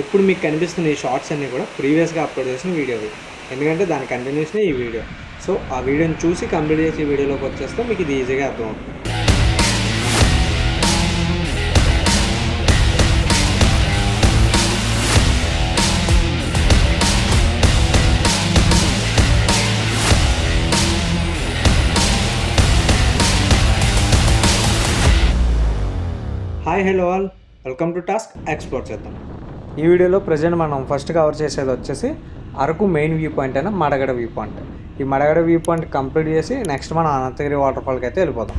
ఇప్పుడు మీకు కనిపిస్తున్న ఈ షార్ట్స్ అన్నీ కూడా ప్రీవియస్గా అప్లోడ్ చేసిన వీడియోవి ఎందుకంటే దాని కంటిన్యూషన్ ఈ వీడియో సో ఆ వీడియోని చూసి కంప్లీట్ చేసి ఈ వీడియోలోకి వచ్చేస్తే మీకు ఇది ఈజీగా అర్థమవుతుంది. Hi hello all welcome to task explore చేద్దాం. ఈ వీడియోలో ప్రజెంట్ మనం ఫస్ట్ కవర్ చేసేది వచ్చేసి అరకు మెయిన్ వ్యూ పాయింట్ అయిన మడగడ వ్యూ పాయింట్ ఈ మడగడ వ్యూ పాయింట్ కంప్లీట్ చేసి నెక్స్ట్ మనం అనంతగిరి వాటర్ ఫాల్కి అయితే వెళ్ళిపోదాం.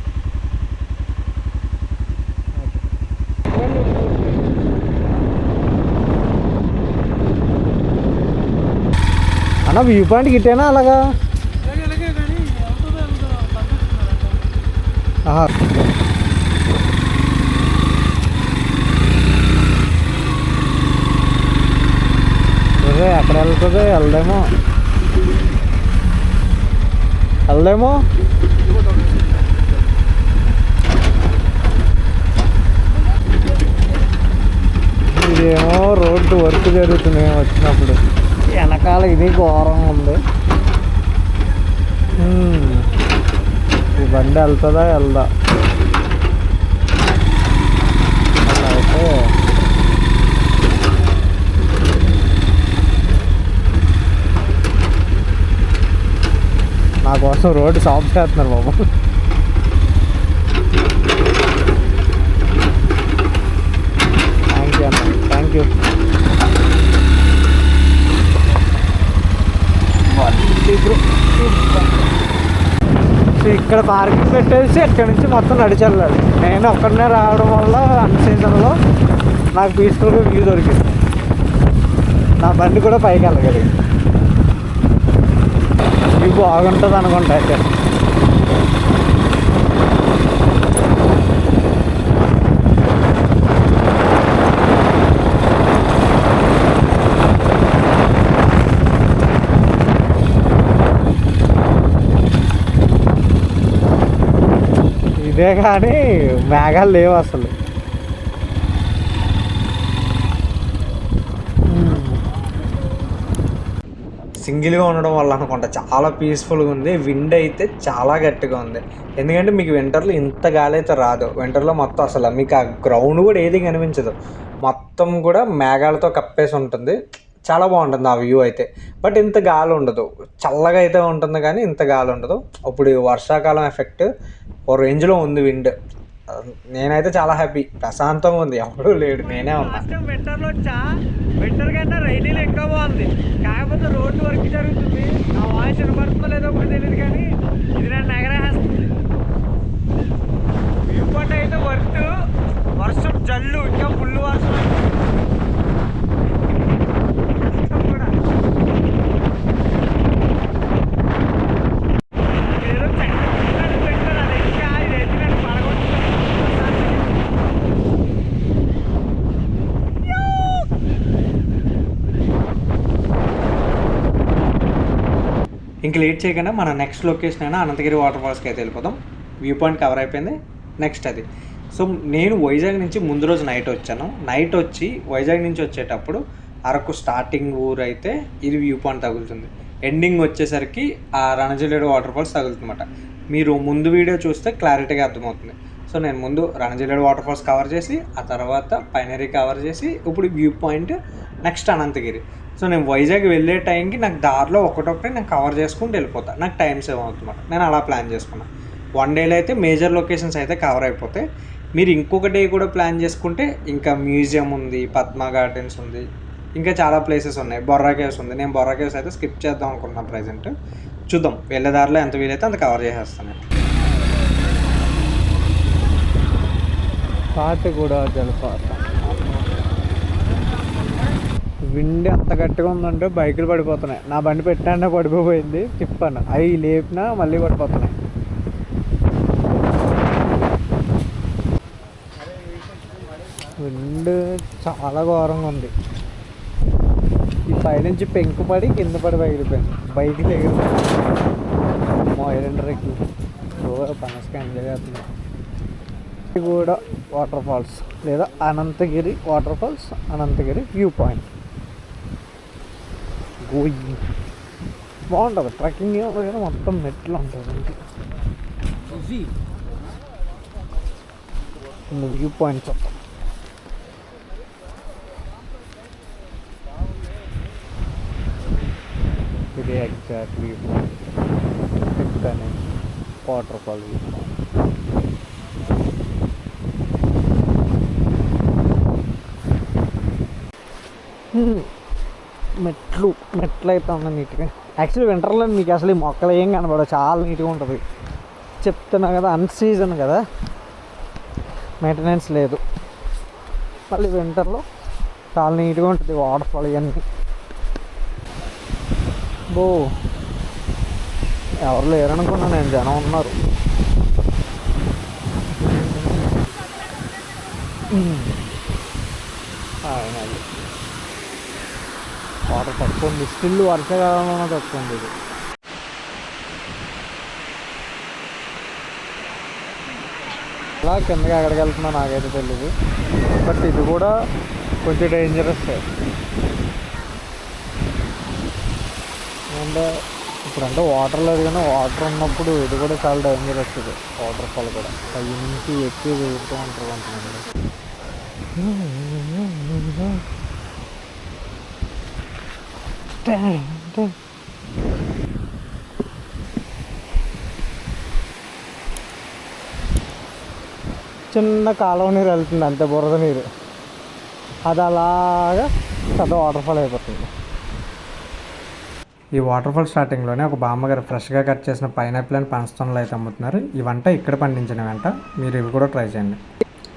అన్న వ్యూ పాయింట్ గిట్టేనా అలాగా? ఆహా. అదే ఎక్కడ వెళ్తుంది వెళ్దేమో. వెళ్దేమో? ఇదేమో రోడ్డు వర్క్ జరుగుతుంది మేము వచ్చినప్పుడు. వెనకాల ఇది ఘోరం ఉంది. ఈ బండి వెళ్తుందా వెళ్దా? అయితే కోసం రోడ్డు సాఫ్ చేస్తున్నారు బాబు. థ్యాంక్ యూ అన్న. థ్యాంక్ యూ ఇక్కడ పార్కింగ్ పెట్టేసి ఇక్కడ నుంచి మొత్తం నడిచెళ్ళాడు నేను ఒక్కడనే రావడం వల్ల అన్ సీజన్లో నాకు పీస్ఫుల్గా వ్యూ దొరికింది. నా బండి కూడా పైకి వెళ్ళగలిగింది. వ్యూ బాగుంటుంది అనుకుంటా అయితే. ఇదే కానీ మేఘాలు లేవు అసలు. సింగిల్గా ఉండడం వల్ల అనుకుంటా చాలా పీస్ఫుల్గా ఉంది. విండ్ అయితే చాలా గట్టిగా ఉంది. ఎందుకంటే మీకు వింటర్లో ఇంత గాలి అయితే రాదు. వింటర్లో మొత్తం అసలు మీకు ఆ గ్రౌండ్ కూడా ఏది కనిపించదు. మొత్తం కూడా మేఘాలతో కప్పేసి ఉంటుంది. చాలా బాగుంటుంది ఆ వ్యూ అయితే. బట్ ఇంత గాలి ఉండదు. చల్లగా అయితే ఉంటుంది కానీ ఇంత గాలి ఉండదు. ఇప్పుడు వర్షాకాలం ఎఫెక్ట్ ఓ రేంజ్లో ఉంది విండ్ నేనైతే చాలా హ్యాపీ ప్రశాంతంగా ఉంది. ఎవడూ లేడు. నేనే ఉన్నా. వింటర్లో వచ్చా వింటర్ కన్నా బాగుంది. కాకపోతే రోడ్డు వర్క్ జరుగుతుంది. నా వాయిస్ వినపడుతుందో లేదో కూడా తెలియదు కానీ ఇది నా ఎగరేస్తుంది వ్యూ పాయింట్ అయితే వర్క్ వర్షం జల్లు ఇంకా ఫుల్ వర్షం కష్టం కూడా. ఏదో చక్కగా పెట్టారు అది ఇంకా ఇదైతే నన్ను పడగొట్టుకుంది ఇంక లేట్ చేయకుండా మన నెక్స్ట్ లొకేషన్ అయినా అనంతగిరి వాటర్ ఫాల్స్కి అయితే వెళ్ళిపోతాం వ్యూ పాయింట్ కవర్ అయిపోయింది. నెక్స్ట్ అది. సో నేను వైజాగ్ నుంచి ముందు రోజు నైట్ వచ్చాను. నైట్ వచ్చి వైజాగ్ నుంచి వచ్చేటప్పుడు అరకు స్టార్టింగ్ ఊరు అయితే ఇది వ్యూ పాయింట్ తగులుతుంది. ఎండింగ్ వచ్చేసరికి ఆ రణజలేడు వాటర్ ఫాల్స్ తగులుతుందన్నమాట. మీరు ముందు వీడియో చూస్తే క్లారిటీగా అర్థమవుతుంది. సో నేను ముందు రణజలేడు వాటర్ ఫాల్స్ కవర్ చేసి ఆ తర్వాత పైనరీ కవర్ చేసి ఇప్పుడు view point next Ananthagiri. So నేను వైజాగ్ వెళ్ళే టైంకి నాకు దారిలో ఒకటొకటి నేను కవర్ చేసుకుంటూ వెళ్ళిపోతా. నాకు టైం సేవ్ అవుతుందన్నమాట. నేను అలా ప్లాన్ చేసుకున్నాను వన్ డేలో అయితే మేజర్ లొకేషన్స్ అయితే కవర్ అయిపోతాయి. మీరు ఇంకొక డే కూడా ప్లాన్ చేసుకుంటే ఇంకా మ్యూజియం ఉంది పద్మ గార్డెన్స్ ఉంది ఇంకా చాలా ప్లేసెస్ ఉన్నాయి. బొర్రా కేవ్స్ ఉంది. నేను బొర్రా కేవ్స్ అయితే స్కిప్ చేద్దాం అనుకుంటున్నాను ప్రజెంట్. చూద్దాం. వెళ్ళే దారిలో ఎంత వీలైతే అంత కవర్ చేసేస్తాను కూడా జలపాతం. విండ్ ఎంత గట్టిగా ఉందంటే బైకులు పడిపోతున్నాయి. నా బండి పెట్టానే పడిపోయింది. తిప్పాను. అవి లేపినా మళ్ళీ పడిపోతున్నాయి. విండ్ చాలా ఘోరంగా ఉంది. ఈ పైనుంచి పెంకు పడి కింద పడి పగిలిపోయింది. బైక్ ఎగిరిపోయింది ఐరన్ రెక్కి ఓ పనసగా ఎంజాయ్ చేస్తుంది కూడా వాటర్ ఫాల్స్ లేదా Ananthagiri water falls Ananthagiri view point. Going బాగుంటుంది ట్రెక్కింగ్ ఏముంటుంది కానీ మొత్తం మెట్లు ఉంటుంది అంతే వ్యూ పాయింట్ చూద్దాం ఇది exact view point water fall view point మెట్లు మెట్లు అయితే ఉన్నాయి నీట్గా. యాక్చువల్లీ వింటర్లో మీకు అసలు ఈ మొక్కలు ఏం కనబడవు. చాలా నీట్గా ఉంటుంది. చెప్తున్నా కదా అన్సీజన్ కదా. మెయింటెనెన్స్ లేదు. మళ్ళీ వింటర్లో చాలా నీట్గా ఉంటుంది వాటర్ఫాల్ ఇవన్నీ. బో ఎవరు లేరనుకున్నాను నేను జనం ఉన్నారు అవునండి వాటర్ తక్కువ ఉంది స్టిల్ వర్షాకాలంలో తక్కువ ఉంది ఇది. అలా కిందకి ఎక్కడికి వెళ్తుందో నాకైతే తెలియదు బట్ ఇది కూడా కొంచెం డేంజరస్ అంటే ఇప్పుడంటే వాటర్ లేదు కానీ వాటర్ ఉన్నప్పుడు ఇది కూడా చాలా డేంజరస్ ఇది. వాటర్ ఫాల్ కూడా. పై నుంచి ఎక్కువ తిరుగుతూ ఉంటారు కొంతమంది. చిన్న కాలువ నీరు వెళ్తుంది అంతే బురద నీరు. అది అలాగా పెద్ద వాటర్ఫాల్ అయిపోతుంది. ఈ వాటర్ఫాల్ స్టార్టింగ్లోనే ఒక బామ్మగారు ఫ్రెష్గా కట్ చేసిన పైనాపిల్ అని పనస్తోనలు అయితే అమ్ముతున్నారు. ఈ వంట ఇక్కడ పండించిన వెంట. మీరు ఇవి కూడా ట్రై చేయండి.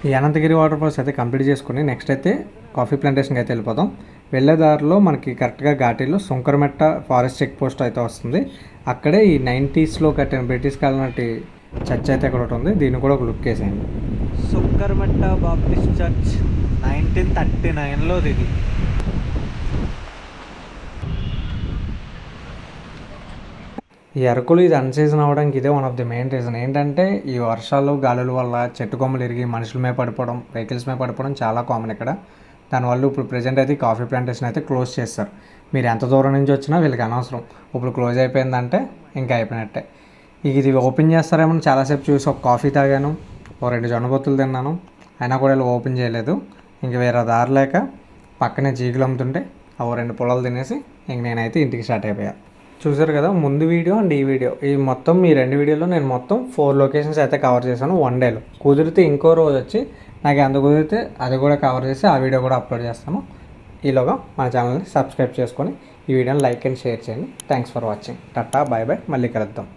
ఈ అనంతగిరి వాటర్ ఫాల్స్ అయితే కంప్లీట్ చేసుకుని నెక్స్ట్ అయితే కాఫీ ప్లాంటేషన్కి అయితే వెళ్ళిపోతాం వెళ్ళే దారిలో మనకి కరెక్ట్గా ఘాటీలో సుంకరమెట్ట ఫారెస్ట్ చెక్ పోస్ట్ అయితే వస్తుంది. అక్కడే ఈ నైంటీస్లో కట్టిన బ్రిటిష్ కాలం నాటి చర్చ్ అయితే ఇక్కడ ఒకటి ఉంది. దీన్ని కూడా ఒక లుక్ వేసేయండి Sunkarametta Baptist church nineteen thirty నైన్లో ఇది. ఈ అరకులు ఇది అన్సీజన్ అవ్వడానికి ఇదే one of the main reason ఏంటంటే ఈ వర్షాలు గాలుల వల్ల చెట్టు కొమ్మలు ఇరిగి మనుషుల మీద పడిపోవడం వెహికల్స్ మీద పడిపోవడం చాలా కామన్ ఇక్కడ. దానివల్ల ఇప్పుడు ప్రజెంట్ అయితే కాఫీ ప్లాంటేషన్ అయితే క్లోజ్ చేస్తారు. మీరు ఎంత దూరం నుంచి వచ్చినా వీళ్ళకి అనవసరం. ఇప్పుడు క్లోజ్ అయిపోయిందంటే ఇంకా అయిపోయినట్టే. ఇక ఇది ఓపెన్ చేస్తారేమో చాలాసేపు చూసి ఒక కాఫీ తాగాను ఓ రెండు జొన్న బొత్తులు తిన్నాను. అయినా కూడా వీళ్ళు ఓపెన్ చేయలేదు. ఇంక వేరే దారి లేక పక్కనే జీగులు అమ్ముతుంటే ఆ ఓ రెండు పొలాలు తినేసి ఇంక నేనైతే ఇంటికి స్టార్ట్ అయిపోయాను చూసారు కదా ముందు వీడియో అండ్ ఈ వీడియో. ఈ మొత్తం ఈ రెండు వీడియోలో నేను మొత్తం ఫోర్ లొకేషన్స్ అయితే కవర్ చేశాను వన్ డేలో. కుదిరితే ఇంకో రోజు వచ్చి నాకు ఎంత కుదిరితే అది కూడా కవర్ చేసి ఆ వీడియో కూడా అప్లోడ్ చేస్తాను. ఈలోగా మన ఛానల్ని సబ్స్క్రైబ్ చేసుకొని ఈ వీడియోని లైక్ అండ్ షేర్ చేయండి. Thanks for watching. Tata bye bye మళ్ళీ కలుద్దాం.